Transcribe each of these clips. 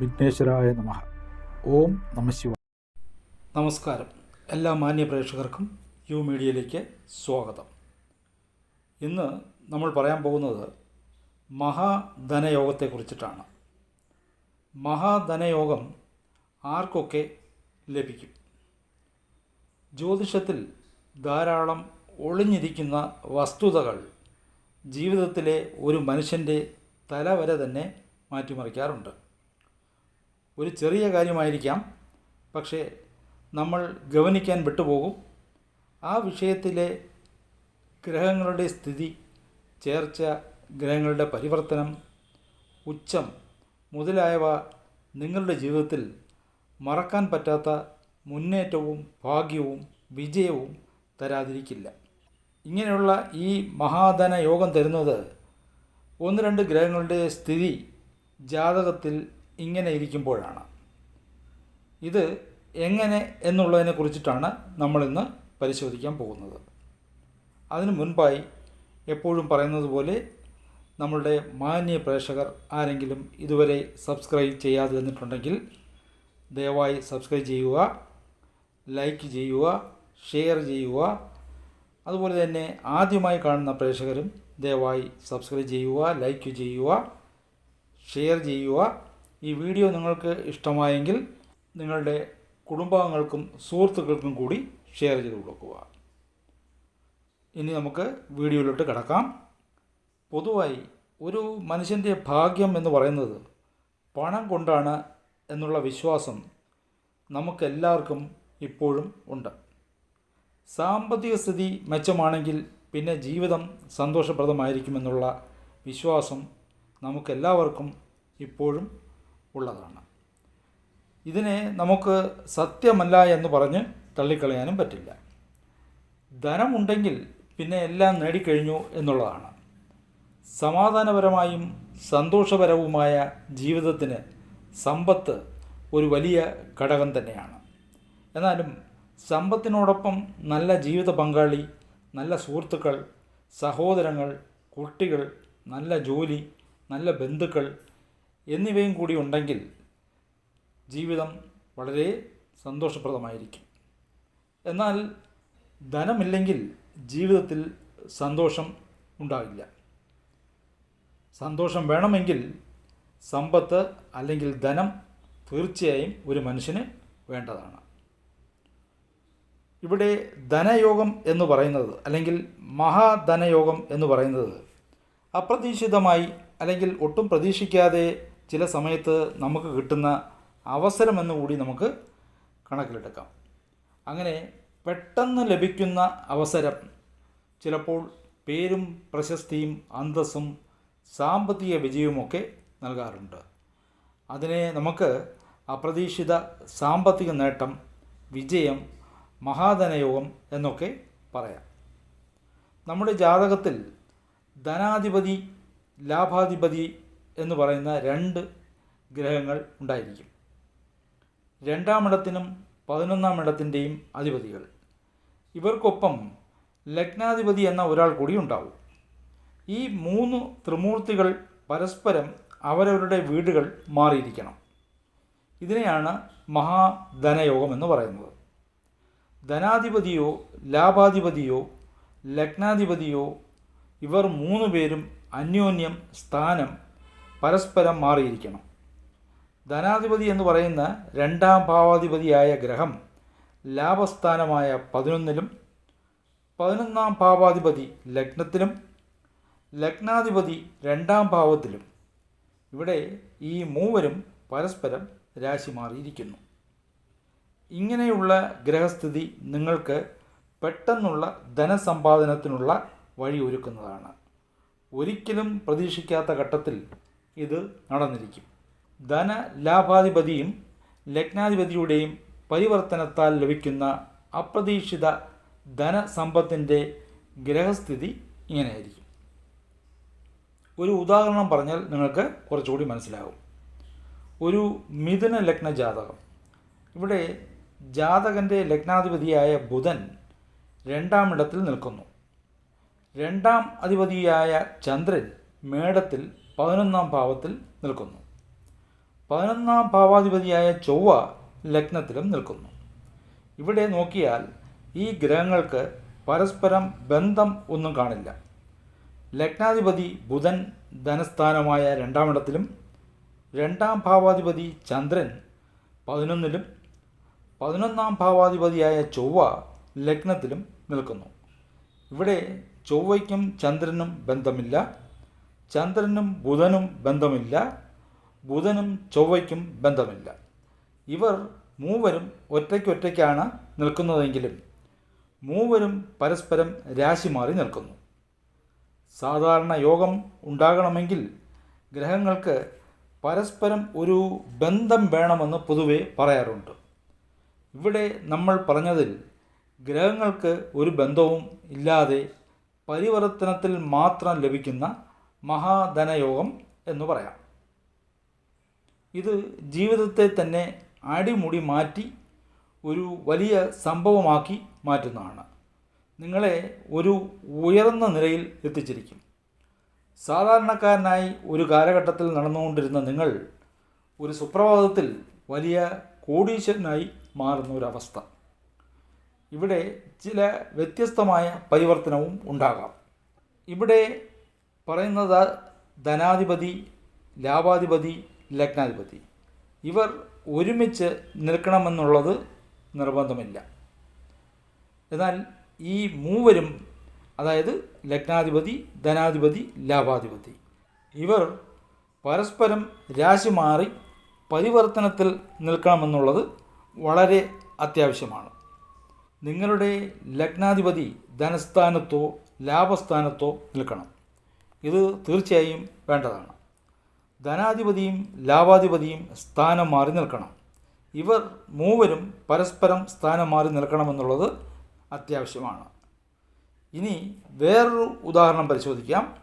വിഘ്നേശ്വരായ നമ. ഓം നമശിവ നമസ്കാരം. എല്ലാ മാന്യ പ്രേക്ഷകർക്കും യു മീഡിയയിലേക്ക് സ്വാഗതം. ഇന്ന് നമ്മൾ പറയാൻ പോകുന്നത് മഹാധനയോഗത്തെക്കുറിച്ചിട്ടാണ്. മഹാധനയോഗം ആർക്കൊക്കെ ലഭിക്കും? ജ്യോതിഷത്തിൽ ധാരാളം ഒളിഞ്ഞിരിക്കുന്ന വസ്തുതകൾ ജീവിതത്തിലെ ഒരു മനുഷ്യന്റെ തലവരെ തന്നെ മാറ്റിമറിക്കാറുണ്ട്. ഒരു ചെറിയ കാര്യമായിരിക്കാം. പക്ഷേ നമ്മൾ ഗവനിക്കാൻ വിട്ടുപോകും. ആ വിഷയത്തിലെ ഗ്രഹങ്ങളുടെ സ്ഥിതി ചേർച്ച ഗ്രഹങ്ങളുടെ പരിവർത്തനം ഉച്ചം മുതലായവ നിങ്ങളുടെ ജീവിതത്തിൽ മറക്കാൻ പറ്റാത്ത മുന്നേറ്റവും ഭാഗ്യവും വിജയവും തരാതിരിക്കില്ല. ഇങ്ങനെയുള്ള ഈ മഹാധന യോഗം തരുന്നത് ഒന്ന് രണ്ട് ഗ്രഹങ്ങളുടെ സ്ഥിതി ജാതകത്തിൽ ഇങ്ങനെ ഇരിക്കുമ്പോഴാണ്. ഇത് എങ്ങനെ എന്നുള്ളതിനെ കുറിച്ചിട്ടാണ് നമ്മളിന്ന് പരിശോധിക്കാൻ പോകുന്നത്. അതിനു മുൻപായി എപ്പോഴും പറയുന്നത് പോലെ നമ്മളുടെ മാന്യ പ്രേക്ഷകർ ആരെങ്കിലും ഇതുവരെ സബ്സ്ക്രൈബ് ചെയ്യാതെ വന്നിട്ടുണ്ടെങ്കിൽ ദയവായി സബ്സ്ക്രൈബ് ചെയ്യുക ലൈക്ക് ചെയ്യുക ഷെയർ ചെയ്യുക. അതുപോലെ തന്നെ ആദ്യമായി കാണുന്ന പ്രേക്ഷകരും ദയവായി സബ്സ്ക്രൈബ് ചെയ്യുക ലൈക്ക് ചെയ്യുക ഷെയർ ചെയ്യുക. ഈ വീഡിയോ നിങ്ങൾക്ക് ഇഷ്ടമായെങ്കിൽ നിങ്ങളുടെ കുടുംബാംഗങ്ങൾക്കും സുഹൃത്തുക്കൾക്കും കൂടി ഷെയർ ചെയ്ത് കൊടുക്കുക. ഇനി നമുക്ക് വീഡിയോയിലോട്ട് കിടക്കാം. പൊതുവായി ഒരു മനുഷ്യന്റെ ഭാഗ്യം എന്ന് പറയുന്നത് പണം കൊണ്ടാണ് എന്നുള്ള വിശ്വാസം നമുക്കെല്ലാവർക്കും ഇപ്പോഴും ഉണ്ട്. സാമ്പത്തിക സ്ഥിതി മെച്ചമാണെങ്കിൽ പിന്നെ ജീവിതം സന്തോഷപ്രദമായിരിക്കുമെന്നുള്ള വിശ്വാസം നമുക്കെല്ലാവർക്കും ഇപ്പോഴും ഉള്ളതാണ്. ഇതിനെ നമുക്ക് സത്യമല്ല എന്ന് പറഞ്ഞ് തള്ളിക്കളയാനും പറ്റില്ല. ധനമുണ്ടെങ്കിൽ പിന്നെ എല്ലാം നേടിക്കഴിഞ്ഞു എന്നുള്ളതാണ്. സമാധാനപരമായും സന്തോഷപരവുമായ ജീവിതത്തിന് സമ്പത്ത് ഒരു വലിയ ഘടകം തന്നെയാണ്. എന്നാലും സമ്പത്തിനോടൊപ്പം നല്ല ജീവിത പങ്കാളി നല്ല സുഹൃത്തുക്കൾ സഹോദരങ്ങൾ കുട്ടികൾ നല്ല ജോലി നല്ല ബന്ധുക്കൾ എന്നിവയും കൂടി ഉണ്ടെങ്കിൽ ജീവിതം വളരെ സന്തോഷപ്രദമായിരിക്കും. എന്നാൽ ധനമില്ലെങ്കിൽ ജീവിതത്തിൽ സന്തോഷം ഉണ്ടാവില്ല. സന്തോഷം വേണമെങ്കിൽ സമ്പത്ത് അല്ലെങ്കിൽ ധനം തീർച്ചയായും ഒരു മനുഷ്യന് വേണ്ടതാണ്. ഇവിടെ ധനയോഗം എന്ന് പറയുന്നത് അല്ലെങ്കിൽ മഹാധനയോഗം എന്ന് പറയുന്നത് അപ്രതീക്ഷിതമായി അല്ലെങ്കിൽ ഒട്ടും പ്രതീക്ഷിക്കാതെ ചില സമയത്ത് നമുക്ക് കിട്ടുന്ന അവസരമെന്ന് കൂടി നമുക്ക് കണക്കിലെടുക്കാം. അങ്ങനെ പെട്ടെന്ന് ലഭിക്കുന്ന അവസരം ചിലപ്പോൾ പേരും പ്രശസ്തിയും അന്തസ്സും സാമ്പത്തിക വിജയവുമൊക്കെ നൽകാറുണ്ട്. അതിനെ നമുക്ക് അപ്രതീക്ഷിത സാമ്പത്തിക നേട്ടം വിജയം മഹാധനയോഗം എന്നൊക്കെ പറയാം. നമ്മുടെ ജാതകത്തിൽ ധനാധിപതി ലാഭാധിപതി എന്ന് പറയുന്ന രണ്ട് ഗ്രഹങ്ങൾ ഉണ്ടായിരിക്കും. രണ്ടാമിടത്തിനും പതിനൊന്നാം ഇടത്തിന്റെയും അധിപതികൾ. ഇവർക്കൊപ്പം ലഗ്നാധിപതി എന്ന ഒരാൾ കൂടി ഉണ്ടാവും. ഈ മൂന്ന് ത്രിമൂർത്തികൾ പരസ്പരം അവരവരുടെ വീടുകൾ മാറിയിരിക്കണം. ഇതിനെയാണ് മഹാധനയോഗം എന്ന് പറയുന്നത്. ധനാധിപതിയോ ലാഭാധിപതിയോ ലഗ്നാധിപതിയോ ഇവർ മൂന്ന് പേരും അന്യോന്യം സ്ഥാനം പരസ്പരം മാറിയിരിക്കണം. ധനാധിപതി എന്ന് പറയുന്ന രണ്ടാം ഭാവാധിപതിയായ ഗ്രഹം ലാഭസ്ഥാനമായ പതിനൊന്നിലും പതിനൊന്നാം ഭാവാധിപതി ലഗ്നത്തിലും ലഗ്നാധിപതി രണ്ടാം ഭാവത്തിലും. ഇവിടെ ഈ മൂവരും പരസ്പരം രാശി മാറിയിരിക്കുന്നു. ഇങ്ങനെയുള്ള ഗ്രഹസ്ഥിതി നിങ്ങൾക്ക് പെട്ടെന്നുള്ള ധനസമ്പാദനത്തിനുള്ള വഴി ഒരുക്കുന്നതാണ്. ഒരിക്കലും പ്രതീക്ഷിക്കാത്ത ഘട്ടത്തിൽ ഇത് നടന്നിരിക്കും. ധന ലാഭാധിപതിയും ലഗ്നാധിപതിയുടെയും പരിവർത്തനത്താൽ ലഭിക്കുന്ന അപ്രതീക്ഷിത ധനസമ്പത്തിന്റെ ഗ്രഹസ്ഥിതി ഇങ്ങനെയായിരിക്കും. ഒരു ഉദാഹരണം പറഞ്ഞാൽ നിങ്ങൾക്ക് കുറച്ചുകൂടി മനസ്സിലാകും ഒരു മിഥുന ലഗ്ന ജാതകം. ഇവിടെ ജാതകന്റെ ലഗ്നാധിപതിയായ ബുധൻ രണ്ടാം ഇടത്തിൽ നിൽക്കുന്നു. രണ്ടാം അധിപതിയായ ചന്ദ്രൻ മേടത്തിൽ പതിനൊന്നാം ഭാവത്തിൽ നിൽക്കുന്നു. പതിനൊന്നാം ഭാവാധിപതിയായ ചൊവ്വ ലഗ്നത്തിലും നിൽക്കുന്നു. ഇവിടെ നോക്കിയാൽ ഈ ഗ്രഹങ്ങൾക്ക് പരസ്പരം ബന്ധം ഒന്നും കാണില്ല. ലഗ്നാധിപതി ബുധൻ ധനസ്ഥാനമായ രണ്ടാമിടത്തിലും രണ്ടാം ഭാവാധിപതി ചന്ദ്രൻ പതിനൊന്നിലും പതിനൊന്നാം ഭാവാധിപതിയായ ചൊവ്വ ലഗ്നത്തിലും നിൽക്കുന്നു. ഇവിടെ ചൊവ്വയ്ക്കും ചന്ദ്രനും ബന്ധമില്ല. ചന്ദ്രനും ബുധനും ബന്ധമില്ല ബുധനും ചൊവ്വയ്ക്കും ബന്ധമില്ല. ഇവർ മൂവരും ഒറ്റയ്ക്കൊറ്റയ്ക്കാണ് നിൽക്കുന്നതെങ്കിലും മൂവരും പരസ്പരം രാശി മാറി നിൽക്കുന്നു. സാധാരണ യോഗം ഉണ്ടാകണമെങ്കിൽ ഗ്രഹങ്ങൾക്ക് പരസ്പരം ഒരു ബന്ധം വേണമെന്ന് പൊതുവെ പറയാറുണ്ട്. ഇവിടെ നമ്മൾ പറഞ്ഞതിൽ ഗ്രഹങ്ങൾക്ക് ഒരു ബന്ധവും ഇല്ലാതെ പരിവർത്തനത്തിൽ മാത്രം ലഭിക്കുന്ന മഹാധനയോഗം എന്ന് പറയാം. ഇത് ജീവിതത്തെ തന്നെ അടിമുടി മാറ്റി ഒരു വലിയ സംഭവമാക്കി മാറ്റുന്നതാണ്. നിങ്ങളെ ഒരു ഉയർന്ന നിലയിൽ എത്തിച്ചിരിക്കും. സാധാരണക്കാരനായി ഒരു കാലഘട്ടത്തിൽ നടന്നുകൊണ്ടിരുന്ന നിങ്ങൾ ഒരു സുപ്രഭാതത്തിൽ വലിയ കോടീശ്വരനായി മാറുന്ന ഒരവസ്ഥ ഇവിടെ ചില വ്യത്യസ്തമായ പരിവർത്തനവും ഉണ്ടാകാം. ഇവിടെ പറയുന്നത് ധനാധിപതി ലാഭാധിപതി ലഗ്നാധിപതി. ഇവർ ഒരുമിച്ച് നിൽക്കണമെന്നുള്ളത് നിർബന്ധമില്ല. എന്നാൽ ഈ മൂവരും അതായത് ലഗ്നാധിപതി ധനാധിപതി ലാഭാധിപതി ഇവർ പരസ്പരം രാശി മാറി പരിവർത്തനത്തിൽ നിൽക്കണമെന്നുള്ളത് വളരെ അത്യാവശ്യമാണ്. നിങ്ങളുടെ ലഗ്നാധിപതി ധനസ്ഥാനത്തോ ലാഭസ്ഥാനത്തോ നിൽക്കണം. ഇത് തീർച്ചയായും വേണ്ടതാണ്. ധനാധിപതിയും ലാഭാധിപതിയും സ്ഥാനം മാറി നിൽക്കണം. ഇവർ മൂവരും പരസ്പരം സ്ഥാനം മാറി നിൽക്കണമെന്നുള്ളത് അത്യാവശ്യമാണ്. ഇനി വേറൊരു ഉദാഹരണം പരിശോധിക്കാം.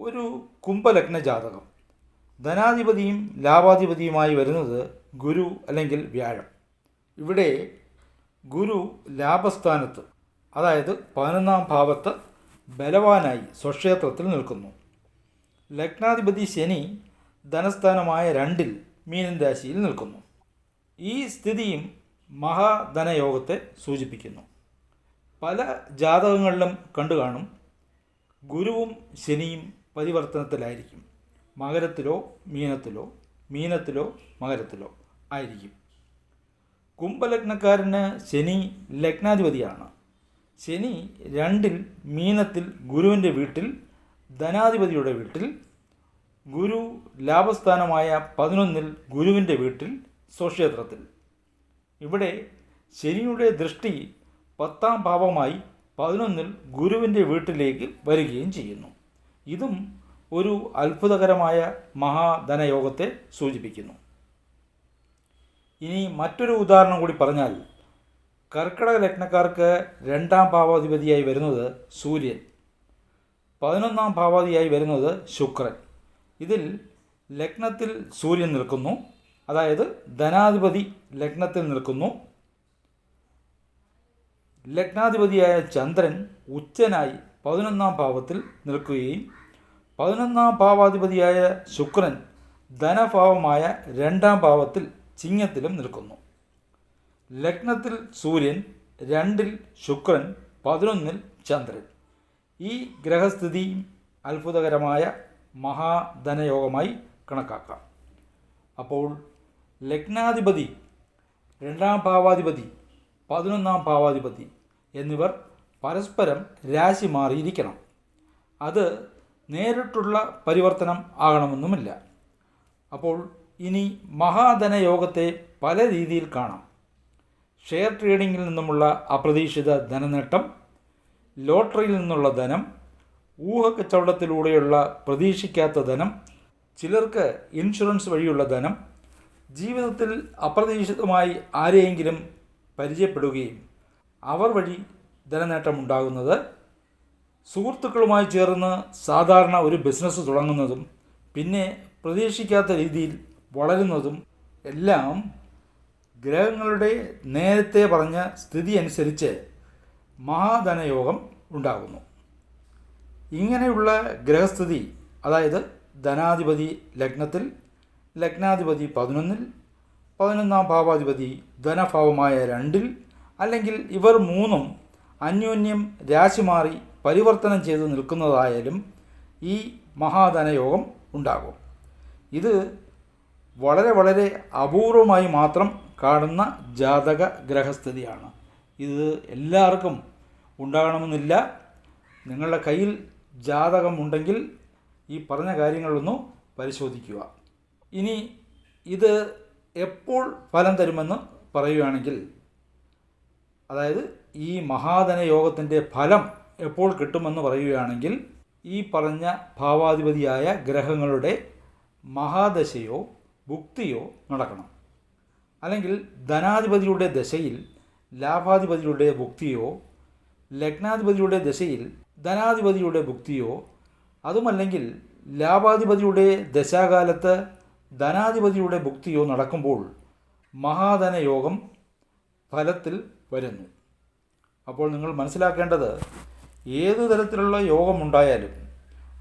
ഒരു കുംഭലഗ്ന ജാതകം. ധനാധിപതിയും ലാഭാധിപതിയുമായി വരുന്നത് ഗുരു അല്ലെങ്കിൽ വ്യാഴം. ഇവിടെ ഗുരു ലാഭസ്ഥാനത്ത് അതായത് പതിനൊന്നാം ഭാവത്ത് ബലവാനായി സ്വക്ഷേത്രത്തിൽ നിൽക്കുന്നു. ലഗ്നാധിപതി ശനി ധനസ്ഥാനമായ രണ്ടിൽ മീനൻ രാശിയിൽ നിൽക്കുന്നു. ഈ സ്ഥിതിയും മഹാധനയോഗത്തെ സൂചിപ്പിക്കുന്നു. പല ജാതകങ്ങളിലും കണ്ടു കാണും. ഗുരുവും ശനിയും പരിവർത്തനത്തിലായിരിക്കും. മകരത്തിലോ മീനത്തിലോ മീനത്തിലോ മകരത്തിലോ ആയിരിക്കും. കുംഭലഗ്നക്കാരന് ശനി ലഗ്നാധിപതിയാണ്. ശനി രണ്ടിൽ മീനത്തിൽ ഗുരുവിന്റെ വീട്ടിൽ ധനാധിപതിയുടെ വീട്ടിൽ ഗുരു ലാഭസ്ഥാനമായ പതിനൊന്നിൽ ഗുരുവിന്റെ വീട്ടിൽ സ്വക്ഷേത്രത്തിൽ. ഇവിടെ ശനിയുടെ ദൃഷ്ടി പത്താം ഭാവമായി പതിനൊന്നിൽ ഗുരുവിന്റെ വീട്ടിലേക്ക് വരികയും ചെയ്യുന്നു. ഇതും ഒരു അത്ഭുതകരമായ മഹാധനയോഗത്തെ സൂചിപ്പിക്കുന്നു. ഇനി മറ്റൊരു ഉദാഹരണം കൂടി പറഞ്ഞാൽ കർക്കിടക ലഗ്നക്കാർക്ക് രണ്ടാം ഭാവാധിപതിയായി വരുന്നത് സൂര്യൻ. പതിനൊന്നാം ഭാവാധിയായി വരുന്നത് ശുക്രൻ. ഇതിൽ ലഗ്നത്തിൽ സൂര്യൻ നിൽക്കുന്നു. അതായത് ധനാധിപതി ലഗ്നത്തിൽ നിൽക്കുന്നു. ലഗ്നാധിപതിയായ ചന്ദ്രൻ ഉച്ചനായി പതിനൊന്നാം ഭാവത്തിൽ നിൽക്കുകയും പതിനൊന്നാം ഭാവാധിപതിയായ ശുക്രൻ ധനഭാവമായ രണ്ടാം ഭാവത്തിൽ ചിങ്ങത്തിലും നിൽക്കുന്നു. ലഗ്നത്തിൽ സൂര്യൻ രണ്ടിൽ ശുക്രൻ പതിനൊന്നിൽ ചന്ദ്രൻ. ഈ ഗ്രഹസ്ഥിതിയും അത്ഭുതകരമായ മഹാധനയോഗമായി കണക്കാക്കാം. അപ്പോൾ ലഗ്നാധിപതി രണ്ടാം ഭാവാധിപതി പതിനൊന്നാം ഭാവാധിപതി എന്നിവർ പരസ്പരം രാശി മാറിയിരിക്കണം. അത് നേരിട്ടുള്ള പരിവർത്തനം ആകണമെന്നുമില്ല. അപ്പോൾ ഇനി മഹാധനയോഗത്തെ പല രീതിയിൽ കാണാം. ഷെയർ ട്രേഡിങ്ങിൽ നിന്നുമുള്ള അപ്രതീക്ഷിത ധനനേട്ടം ലോട്ടറിയിൽ നിന്നുള്ള ധനം ഊഹക്കച്ചവടത്തിലൂടെയുള്ള പ്രതീക്ഷിക്കാത്ത ധനം ചിലർക്ക് ഇൻഷുറൻസ് വഴിയുള്ള ധനം ജീവിതത്തിൽ അപ്രതീക്ഷിതമായി ആരെയെങ്കിലും പരിചയപ്പെടുകയും അവർ വഴി ധനനേട്ടമുണ്ടാകുന്നത് സുഹൃത്തുക്കളുമായി ചേർന്ന് സാധാരണ ഒരു ബിസിനസ് തുടങ്ങുന്നതും പിന്നെ പ്രതീക്ഷിക്കാത്ത രീതിയിൽ വളരുന്നതും എല്ലാം ഗ്രഹങ്ങളുടെ നേരത്തെ പറഞ്ഞ സ്ഥിതി അനുസരിച്ച് മഹാധനയോഗം ഉണ്ടാകുന്നു. ഇങ്ങനെയുള്ള ഗ്രഹസ്ഥിതി അതായത് ധനാധിപതി ലഗ്നത്തിൽ ലഗ്നാധിപതി പതിനൊന്നിൽ പതിനൊന്നാം ഭാവാധിപതി ധനഭാവമായ രണ്ടിൽ അല്ലെങ്കിൽ ഇവർ മൂന്നും അന്യോന്യം രാശി മാറി പരിവർത്തനം ചെയ്ത് നിൽക്കുന്നതായാലും ഈ മഹാധനയോഗം ഉണ്ടാകും. ഇത് വളരെ വളരെ അപൂർവമായി മാത്രം കാണുന്ന ജാതക ഗ്രഹസ്ഥിതിയാണ്. ഇത് എല്ലാവർക്കും ഉണ്ടാകണമെന്നില്ല. നിങ്ങളുടെ കയ്യിൽ ജാതകമുണ്ടെങ്കിൽ ഈ പറഞ്ഞ കാര്യങ്ങളൊന്നു പരിശോധിക്കുക. ഇനി ഇത് എപ്പോൾ ഫലം തരുമെന്ന് പറയുകയാണെങ്കിൽ അതായത് ഈ മഹാധന യോഗത്തിന്റെ ഫലം എപ്പോൾ കിട്ടുമെന്ന് പറയുകയാണെങ്കിൽ ഈ പറഞ്ഞ ഭാവാധിപതിയായ ഗ്രഹങ്ങളുടെ മഹാദശയോ ഭുക്തിയോ നടക്കണം. അല്ലെങ്കിൽ ധനാധിപതിയുടെ ദശയിൽ ലാഭാധിപതിയുടെ ഭുക്തിയോ ലഗ്നാധിപതിയുടെ ദശയിൽ ധനാധിപതിയുടെ ഭുക്തിയോ അതുമല്ലെങ്കിൽ ലാഭാധിപതിയുടെ ദശാകാലത്ത് ധനാധിപതിയുടെ ഭുക്തിയോ നടക്കുമ്പോൾ മഹാധനയോഗം ഫലത്തിൽ വരുന്നു. അപ്പോൾ നിങ്ങൾ മനസ്സിലാക്കേണ്ടത് ഏതു തരത്തിലുള്ള യോഗമുണ്ടായാലും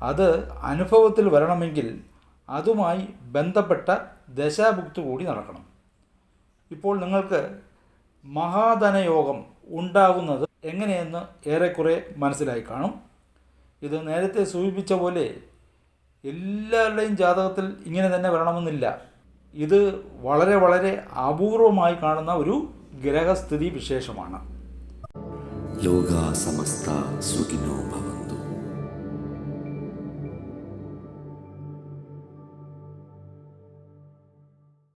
അത് അനുഭവത്തിൽ വരണമെങ്കിൽ അതുമായി ബന്ധപ്പെട്ട ദശാഭുക്തി കൂടി നടക്കണം. ഇപ്പോൾ നിങ്ങൾക്ക് മഹാധനയോഗം ഉണ്ടാകുന്നത് എങ്ങനെയെന്ന് ഏറെക്കുറെ മനസ്സിലായി കാണും. ഇത് നേരത്തെ സൂചിപ്പിച്ച പോലെ എല്ലാവരുടെയും ജാതകത്തിൽ ഇങ്ങനെ തന്നെ വരണമെന്നില്ല. ഇത് വളരെ വളരെ അപൂർവമായി കാണുന്ന ഒരു ഗ്രഹസ്ഥിതി വിശേഷമാണ്. ലോകാസമസ്ത സമസ്ത സുഖിനോ ഭവ